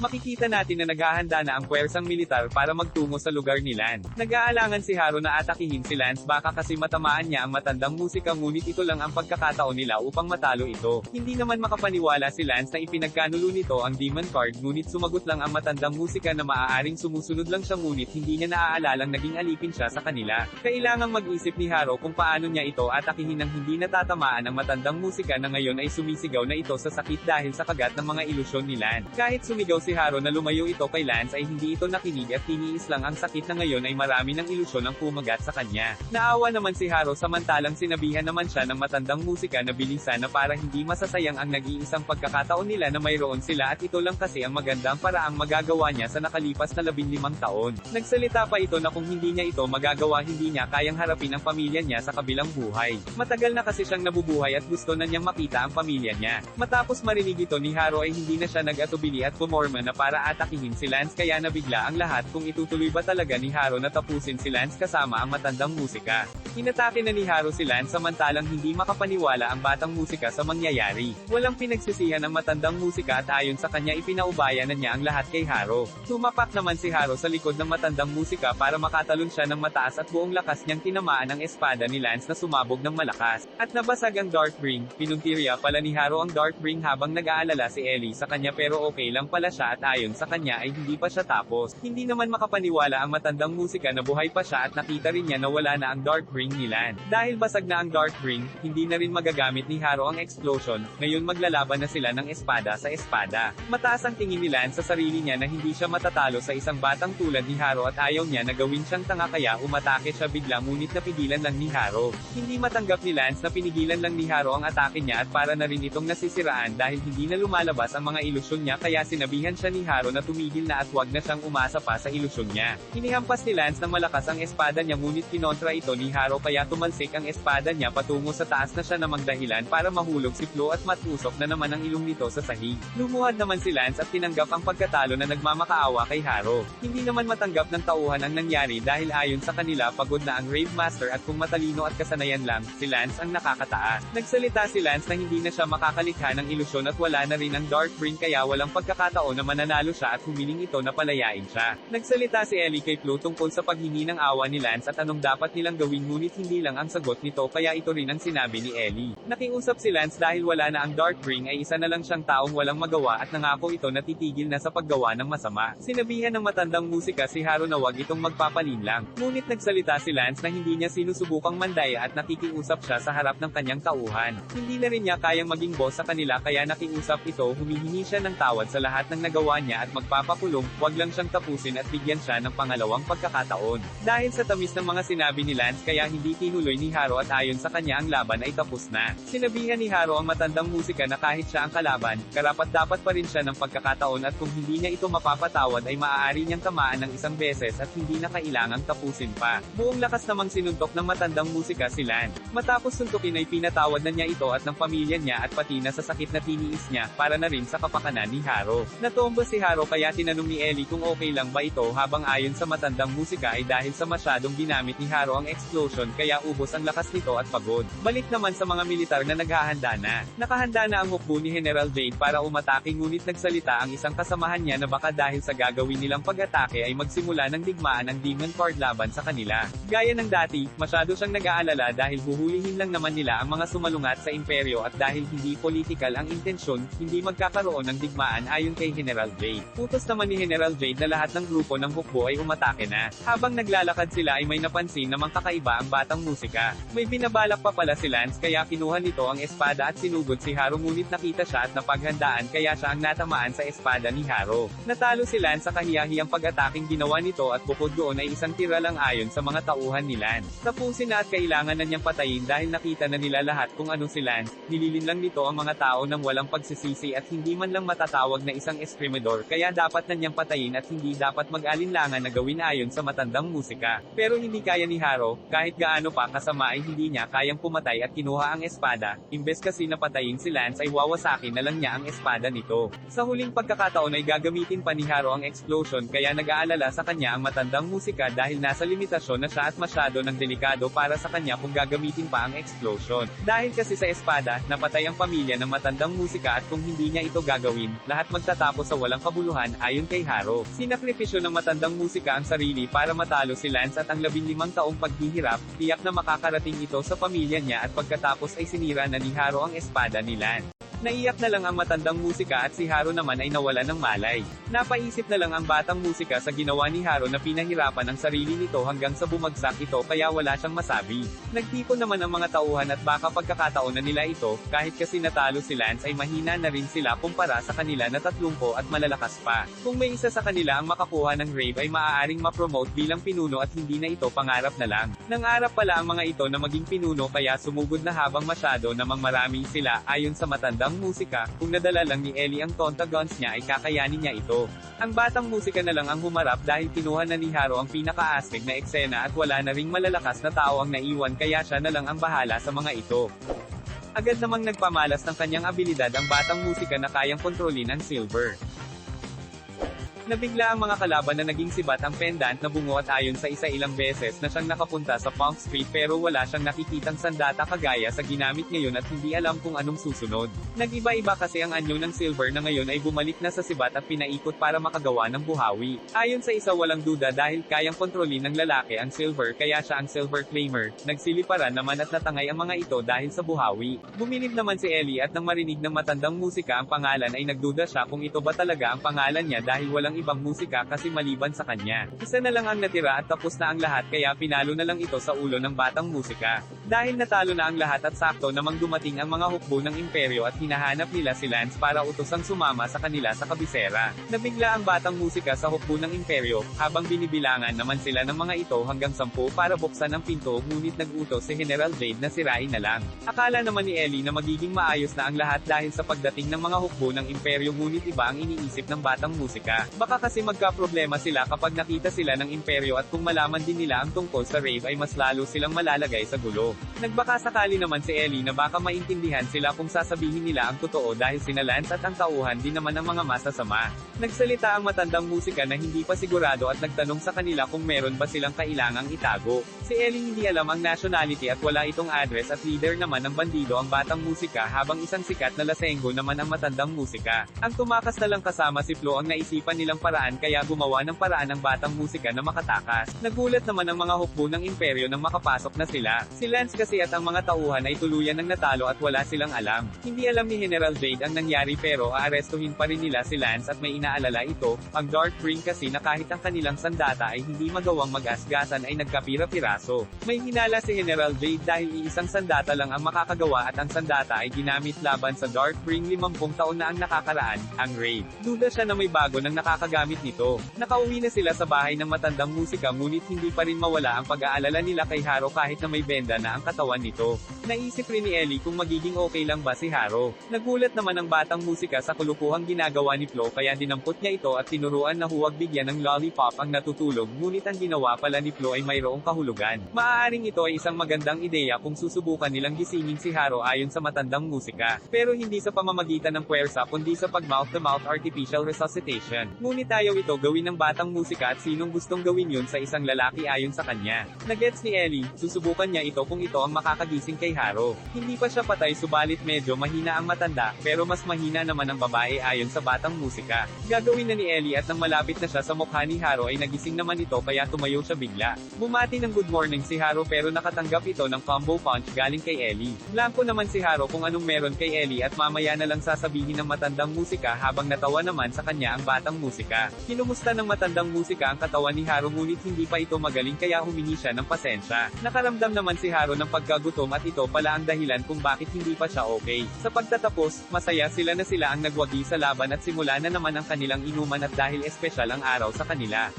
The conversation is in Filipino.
Makikita natin na naghahanda na ang puwersang militar para magtungo sa lugar ni Lance. Nag-aalangan si Haro na atakihin si Lance baka kasi matamaan niya ang matandang musika ngunit ito lang ang pagkakataon nila upang matalo ito. Hindi naman makapaniwala si Lance na ipinagkanulo nito ang demon card ngunit sumagot lang ang matandang musika na maaaring sumusunod lang siya ngunit hindi niya naaalalang naging alipin siya sa kanila. Kailangang mag-isip ni Haro kung paano niya ito atakihin nang hindi natatamaan ang matandang musika na ngayon ay sumisigaw na ito sa sakit dahil sa kagat ng mga ilusyon ni Lance. Kahit sumigaw si Haro na lumayo ito kay Lance ay hindi ito nakinig at tiniis lang ang sakit na ngayon ay marami ng ilusyon ang kumagat sa kanya. Naawa naman si Haro samantalang sinabihan naman siya ng matandang musika na bilisan na para hindi masasayang ang nag-iisang pagkakataon nila na mayroon sila at ito lang kasi ang magandang paraang magagawa niya sa nakalipas na 15 taon. Nagsalita pa ito na kung hindi niya ito magagawa hindi niya kayang harapin ang pamilya niya sa kabilang buhay. Matagal na kasi siyang nabubuhay at gusto na niyang makita ang pamilya niya. Matapos marinig ito ni Haro ay hindi na siya nag-atubili at pumorma na para atakihin si Lance kaya nabigla ang lahat kung itutuloy ba talaga ni Haro na tapusin si Lance kasama ang matandang musika. Inatake na ni Haro si Lance samantalang hindi makapaniwala ang batang musika sa mangyayari. Walang pinagsisihan ang matandang musika at ayon sa kanya ipinaubaya na niya ang lahat kay Haro. Tumapak naman si Haro sa likod ng matandang musika para makatalon siya ng mataas at buong lakas niyang tinamaan ang espada ni Lance na sumabog ng malakas. At nabasag ang Dark Ring, pinuntirya pala ni Haro ang Dark Ring habang nag-aalala si Ellie sa kanya pero okay lang pala siya at ayon sa kanya ay hindi pa siya tapos. Hindi naman makapaniwala ang matandang musika na buhay pa siya at nakita rin niya na wala na ang Dark Ring ni Lance. Dahil basag na ang Dark Ring, hindi na rin magagamit ni Haro ang explosion, ngayon maglalaban na sila ng espada sa espada. Mataas ang tingin ni Lance sa sarili niya na hindi siya matatalo sa isang batang tulad ni Haro at ayaw niya na gawin siyang tanga kaya umatake siya bigla ngunit napigilan lang ni Haro. Hindi matanggap ni Lance na pinigilan lang ni Haro ang atake niya at para na rin itong nasisiraan dahil hindi na lumalabas ang mga ilusyon niya kaya sinabihan ni Haro na tumigil na at wag na siyang umasa pa sa ilusyon niya. Hinihampas ni Lance ng malakas ang espada niya ngunit kinontra ito ni Haro kaya tumalsik ang espada niya patungo sa taas na siya namang dahilan para mahulog si Flo at matusok na naman ang ilong nito sa sahig. Lumuhad naman si Lance at tinanggap ang pagkatalo na nagmamakaawa kay Haro. Hindi naman matanggap ng tauhan ang nangyari dahil ayon sa kanila pagod na ang Rave Master at kung matalino at kasanayan lang, si Lance ang nakakataas. Nagsalita si Lance na hindi na siya makakalikha ng ilusyon at wala na rin ang Dark Ring kaya walang pagkakataon na mananalo siya at humiling ito na palayain siya. Nagsalita si Ellie kay Flo tungkol sa paghingi ng awa ni Lance at anong dapat nilang gawin ngunit hindi lang ang sagot nito kaya ito rin ang sinabi ni Ellie. Nakiusap si Lance dahil wala na ang Dark Ring ay isa na lang siyang taong walang magawa at nangako ito na titigil na sa paggawa ng masama. Sinabihan ng matandang musika si Haro na wag itong magpapalinlang. Ngunit nagsalita si Lance na hindi niya sinusubukang mandaya at nakikiusap siya sa harap ng kanyang tauhan. Hindi na rin niya kayang maging boss sa kanila kaya nakiusap ito humihingi siya ng tawad sa lahat ng nagawa niya at magpapakulong, wag lang siyang tapusin at bigyan siya ng pangalawang pagkakataon. Dahil sa tamis ng mga sinabi ni Lance kaya hindi tinuloy ni Haro at ayon sa kanya ang laban ay tapos na. Sinabihan ni Haro ang matandang musika na kahit siya ang kalaban, karapat dapat pa rin siya ng pagkakataon at kung hindi niya ito mapapatawad ay maaari niyang tamaan ng isang beses at hindi na kailangang tapusin pa. Buong lakas namang sinuntok ng matandang musika si Lance. Matapos suntukin ay pinatawad na niya ito at ng pamilya niya at pati na sa sakit na tiniis niya para na rin sa kapakanan ni Haro. Natombo si Haro kaya tinanong ni Ellie kung okay lang ba ito habang ayon sa matandang musika ay dahil sa masyadong ginamit ni Haro ang explosion kaya ubos ang lakas nito at pagod. Balik naman sa mga militar na naghahanda na. Nakahanda na ang hukbo ni General Jade para umatake ngunit nagsalita ang isang kasamahan niya na baka dahil sa gagawin nilang pag-atake ay magsimula ng digmaan ang Demon Card laban sa kanila. Gaya ng dati, masyado siyang nag-aalala dahil huhulihin lang naman nila ang mga sumalungat sa imperyo at dahil hindi political ang intensyon, hindi magkakaroon ng digmaan ayon kay General Jade. Utos naman ni General Jade na lahat ng grupo ng hukbo ay umatake na. Habang naglalakad sila ay may napansin namang kakaiba ang batang musika. May binabalak pa pala si Lance kaya kinuha nito ang espada at sinugod si Haro ngunit nakita siya at napaghandaan kaya siya ang natamaan sa espada ni Haro. Natalo si Lance sa kahiyahiyang pag-ataking ginawa nito at bukod doon ay isang tira lang ayon sa mga tauhan ni Lance. Tapusin na at kailangan na niyang patayin dahil nakita na nila lahat kung ano si Lance. Nililin lang nito ang mga tao ng walang pagsisisi at hindi man lang matatawag na isang escrimador kaya dapat na niyang patayin at hindi dapat mag-alinlangan na gawin ayon sa matandang musika. Pero hindi kaya ni Haro, kahit gaano pa kasama ay hindi niya kayang pumatay at kinuha ang espada, imbes kasi napatayin si Lance ay wawasakin na lang niya ang espada nito. Sa huling pagkakataon ay gagamitin pa ni Haro ang explosion kaya nag-aalala sa kanya ang matandang musika dahil nasa limitasyon na siya at masyado ng delikado para sa kanya kung gagamitin pa ang explosion. Dahil kasi sa espada, napatay ang pamilya ng matandang musika at kung hindi niya ito gagawin, lahat magtatapos sa walang kabuluhan, ayon kay Haro. Sinakripisyo ng matandang musika ang sarili para matalo si Lance at ang 15 taong paghihirap, tiyak na makakarating ito sa pamilya niya at pagkatapos ay sinira na ni Haro ang espada ni Lance. Naiyak na lang ang matandang musika at si Haro naman ay nawala ng malay. Napaisip na lang ang batang musika sa ginawa ni Haro na pinahirapan ang sarili nito hanggang sa bumagsak ito kaya wala siyang masabi. Nagtipon naman ang mga tauhan at baka pagkakataon na nila ito, kahit kasi natalo si Lance ay mahina na rin sila kumpara sa kanila na tatlumpo at malalakas pa. Kung may isa sa kanila ang makakuha ng rave ay maaaring mapromote bilang pinuno at hindi na ito pangarap na lang. Nangarap pala ang mga ito na maging pinuno kaya sumugod na habang masyado namang marami sila ayon sa matandang musika, kung nadala lang ni Ellie ang tonta guns niya ay kakayanin niya ito. Ang batang musika na lang ang humarap dahil kinuha na ni Haro ang pinakaastig na eksena at wala na ring malalakas na tao ang naiwan kaya siya na lang ang bahala sa mga ito. Agad namang nagpamalas ng kanyang abilidad ang batang musika na kayang kontrolin ang silver. Nabigla ang mga kalaban na naging sibat ang pendant na bungo at ayon sa isa ilang beses na siyang nakapunta sa Punk Street pero wala siyang nakikitang sandata kagaya sa ginamit ngayon at hindi alam kung anong susunod. Nag-iba-iba kasi ang anyo ng silver na ngayon ay bumalik na sa sibat at pinaikot para makagawa ng buhawi. Ayon sa isa walang duda dahil kayang kontrolin ng lalaki ang silver kaya siya ang silver claimer, nagsiliparan naman at natangay ang mga ito dahil sa buhawi. Bumilib naman si Ellie at nang marinig ng matandang musika ang pangalan ay nagduda siya kung ito ba talaga ang pangalan niya dahil walang ibang musika kasi maliban sa kanya. Isa na lang ang natira at tapos na ang lahat kaya pinalo na lang ito sa ulo ng batang musika. Dahil natalo na ang lahat at sakto namang dumating ang mga hukbo ng imperyo at hinahanap nila si Lance para utosang sumama sa kanila sa kabisera. Nabigla ang batang musika sa hukbo ng imperyo, habang binibilangan naman sila ng mga ito hanggang sampu para buksan ang pinto ngunit nag-utos si General Jade na sirain na lang. Akala naman ni Ellie na magiging maayos na ang lahat dahil sa pagdating ng mga hukbo ng imperyo ngunit iba ang iniisip ng batang musika. Baka kasi magka-problema sila kapag nakita sila ng imperyo at kung malaman din nila ang tungkol sa rave ay mas lalo silang malalagay sa gulo. Nagbaka sakali naman si Ellie na baka maintindihan sila kung sasabihin nila ang totoo dahil sina Lance at ang tauhan din naman ang mga masasama. Nagsalita ang matandang musika na hindi pa sigurado at nagtanong sa kanila kung meron ba silang kailangang itago. Si Ellie hindi alam ang nationality at wala itong address at leader naman ng bandido ang batang musika habang isang sikat na lasenggo naman ang matandang musika. Ang tumakas na lang kasama si Flo ang naisipan nilang paraan kaya gumawa ng paraan ang batang musika na makatakas. Nagulat naman ang mga hukbo ng imperyo nang makapasok na sila. Si Lance kasi at ang mga tauhan ay tuluyan ng natalo at wala silang alam. Hindi alam ni General Jade ang nangyari pero aarestuhin pa rin nila si Lance at may inaalala ito. Ang Dark Ring kasi na kahit ang kanilang sandata ay hindi magawang mag-asgasan ay nagkapira-piraso. May hinala si General Jade dahil iisang sandata lang ang makakagawa at ang sandata ay ginamit laban sa Dark Ring 50 taon na ang nakakaraan, ang Raid. Duda siya na may bago nang nakakagamit nito. Nakauwi na sila sa bahay ng matandang musika ngunit hindi pa rin mawala ang pag-aalala nila kay Haro kahit na may benda na ang katawan nito. Naisip rin ni Ellie kung magiging okay lang ba si Haro. Nagulat naman ang batang musika sa kulukuhang ginagawa ni Flo kaya dinampot niya ito at tinuruan na huwag bigyan ng lollipop ang natutulog ngunit ang ginawa pala ni Flo ay mayroong kahulugan. Maaaring ito ay isang magandang ideya kung susubukan nilang gisingin si Haro ayon sa matandang musika. Pero hindi sa pamamagitan ng puwersa kundi sa pag mouth-to-mouth artificial resuscitation. Ngunit ayaw ito gawin ng batang musika at sinong gustong gawin yun sa isang lalaki ayon sa kanya. Nagets ni Ellie, susubukan niya ito kung ito ang makakagising kay Haro. Hindi pa siya patay subalit medyo mahina ang matanda, pero mas mahina naman ang babae ayon sa batang musika. Gagawin na ni Ellie at nang malapit na siya sa mukha ni Haro ay nagising naman ito kaya tumayo siya bigla. Bumati ng good morning si Haro pero nakatanggap ito ng combo punch galing kay Ellie. Blanco naman si Haro kung anong meron kay Ellie at mamaya na lang sasabihin ng matandang musika habang natawa naman sa kanya ang batang musika. Kinumusta ng matandang musika ang katawan ni Haro ngunit hindi pa ito magaling kaya humingi siya ng pasensya. Nakaramdam naman si Haro ng pagkagutom at ito pala ang dahilan kung bakit hindi pa siya okay. Sa pagtatapos, masaya sila na sila ang nagwagi sa laban at simula na naman ang kanilang inuman at dahil espesyal ang araw sa kanila.